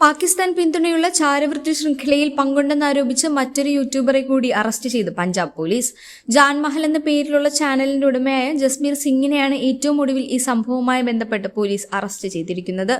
പാകിസ്ഥാൻ പിന്തുണയുള്ള ചാരവൃത്തി ശൃംഖലയിൽ പങ്കുണ്ടെന്നാരോപിച്ച് മറ്റൊരു യൂട്യൂബറെ കൂടി അറസ്റ്റ് ചെയ്ത് പഞ്ചാബ് പോലീസ്. ജാൻമഹൽ എന്ന പേരിലുള്ള ചാനലിന്റെ ഉടമയായ ജസ്മീർ സിംഗിനെയാണ് ഏറ്റവും ഒടുവിൽ ഈ സംഭവവുമായി ബന്ധപ്പെട്ട് പോലീസ് അറസ്റ്റ് ചെയ്തിരിക്കുന്നത്.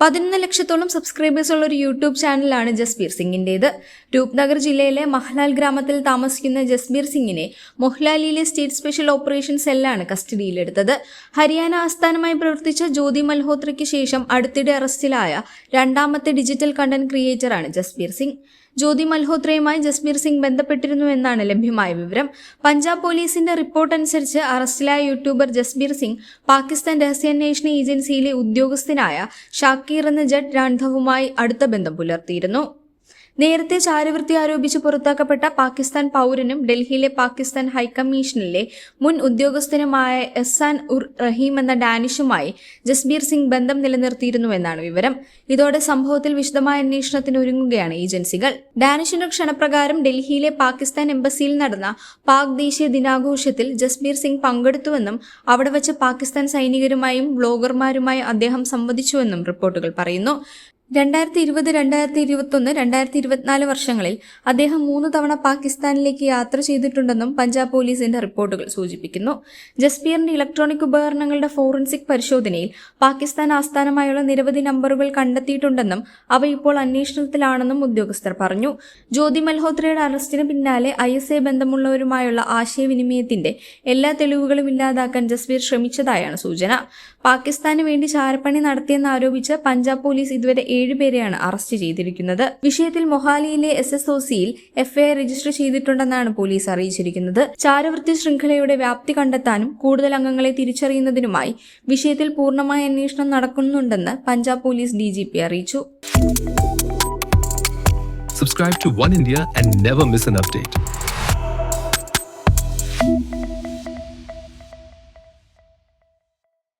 പതിനൊന്ന് ലക്ഷത്തോളം സബ്സ്ക്രൈബേഴ്സ് ഉള്ള ഒരു യൂട്യൂബ് ചാനലാണ് ജസ്ബീർ സിംഗിന്റേത്. രൂപ്നഗർ ജില്ലയിലെ മഹ്ലാൽ ഗ്രാമത്തിൽ താമസിക്കുന്ന ജസ്ബീർ സിംഗിനെ മൊഹ്ലാലിയിലെ സ്റ്റേറ്റ് സ്പെഷ്യൽ ഓപ്പറേഷൻ സെല്ലാണ് കസ്റ്റഡിയിലെടുത്തത്. ഹരിയാന ആസ്ഥാനമായി പ്രവർത്തിച്ച ജ്യോതി മൽഹോത്രയ്ക്ക് ശേഷം അടുത്തിടെ അറസ്റ്റിലായ രണ്ടാമത്തെ ഡിജിറ്റൽ കണ്ടന്റ് ക്രിയേറ്ററാണ് ജസ്ബീർ സിംഗ്. ജ്യോതി മൽഹോത്രയുമായി ജസ്മീർ സിംഗ് ബന്ധപ്പെട്ടിരുന്നു എന്നാണ് ലഭ്യമായ വിവരം. പഞ്ചാബ് പോലീസിന്റെ റിപ്പോർട്ട് അനുസരിച്ച് അറസ്റ്റിലായ യൂട്യൂബർ ജസ്ബീർ സിംഗ് പാകിസ്ഥാൻ രഹസ്യാന്വേഷണ ഏജൻസിയിലെ ഉദ്യോഗസ്ഥനായ ഷാക്കീർ എന്ന ജഡ് രാൺധവുമായി അടുത്ത ബന്ധം പുലർത്തിയിരുന്നു. നേരത്തെ ചാരവൃത്തി ആരോപിച്ച് പുറത്താക്കപ്പെട്ട പാകിസ്ഥാൻ പൗരനും ഡൽഹിയിലെ പാകിസ്ഥാൻ ഹൈക്കമ്മീഷനിലെ മുൻ ഉദ്യോഗസ്ഥനുമായ എസാൻ ഉർ റഹീം എന്ന ഡാനിഷുമായി ജസ്ബീർ സിംഗ് ബന്ധം നിലനിർത്തിയിരുന്നുവെന്നാണ് വിവരം. ഇതോടെ സംഭവത്തിൽ വിശദമായ അന്വേഷണത്തിന് ഒരുങ്ങുകയാണ് ഏജൻസികൾ. ഡാനിഷിന്റെ ക്ഷണപ്രകാരം ഡൽഹിയിലെ പാകിസ്ഥാൻ എംബസിയിൽ നടന്ന പാക് ദേശീയ ദിനാഘോഷത്തിൽ ജസ്ബീർ സിംഗ് പങ്കെടുത്തുവെന്നും അവിടെ വച്ച് പാകിസ്ഥാൻ സൈനികരുമായും ബ്ലോഗർമാരുമായും അദ്ദേഹം സംവദിച്ചുവെന്നും റിപ്പോർട്ടുകൾ പറയുന്നു. രണ്ടായിരത്തി ഇരുപത് രണ്ടായിരത്തി ഇരുപത്തൊന്ന് രണ്ടായിരത്തി ഇരുപത്തിനാല് വർഷങ്ങളിൽ അദ്ദേഹം മൂന്ന് തവണ പാകിസ്ഥാനിലേക്ക് യാത്ര ചെയ്തിട്ടുണ്ടെന്നും പഞ്ചാബ് പോലീസിന്റെ റിപ്പോർട്ടുകൾ സൂചിപ്പിക്കുന്നു. ജസ്പീറിന്റെ ഇലക്ട്രോണിക് ഉപകരണങ്ങളുടെ ഫോറൻസിക് പരിശോധനയിൽ പാകിസ്ഥാൻ ആസ്ഥാനമായുള്ള നിരവധി നമ്പറുകൾ കണ്ടെത്തിയിട്ടുണ്ടെന്നും അവ ഇപ്പോൾ അന്വേഷണത്തിലാണെന്നും ഉദ്യോഗസ്ഥർ പറഞ്ഞു. ജ്യോതി മൽഹോത്രയുടെ അറസ്റ്റിന് പിന്നാലെ ഐ എസ് എ ബന്ധമുള്ളവരുമായുള്ള ആശയവിനിമയത്തിന്റെ എല്ലാ തെളിവുകളും ഇല്ലാതാക്കാൻ ജസ്പീർ ശ്രമിച്ചതായാണ് സൂചന. പാകിസ്ഥാന് വേണ്ടി ചാരപ്പണി നടത്തിയെന്ന് ആരോപിച്ച് പഞ്ചാബ് പോലീസ് ഇതുവരെ ഏഴുപേരെയാണ് അറസ്റ്റ് ചെയ്തിരിക്കുന്നത്. വിഷയത്തിൽ മൊഹാലിയിലെ എസ് എസ് ഒ സിയിൽ എഫ്ഐആർ രജിസ്റ്റർ ചെയ്തിട്ടുണ്ടെന്നാണ് പോലീസ് അറിയിച്ചിരിക്കുന്നത്. ചാരവൃത്തി ശൃംഖലയുടെ വ്യാപ്തി കണ്ടെത്താനും കൂടുതൽ അംഗങ്ങളെ തിരിച്ചറിയുന്നതിനുമായി വിഷയത്തിൽ പൂർണമായ അന്വേഷണം നടക്കുന്നുണ്ടെന്ന് പഞ്ചാബ് പോലീസ് ഡി അറിയിച്ചു. Subscribe to One India and never miss an update.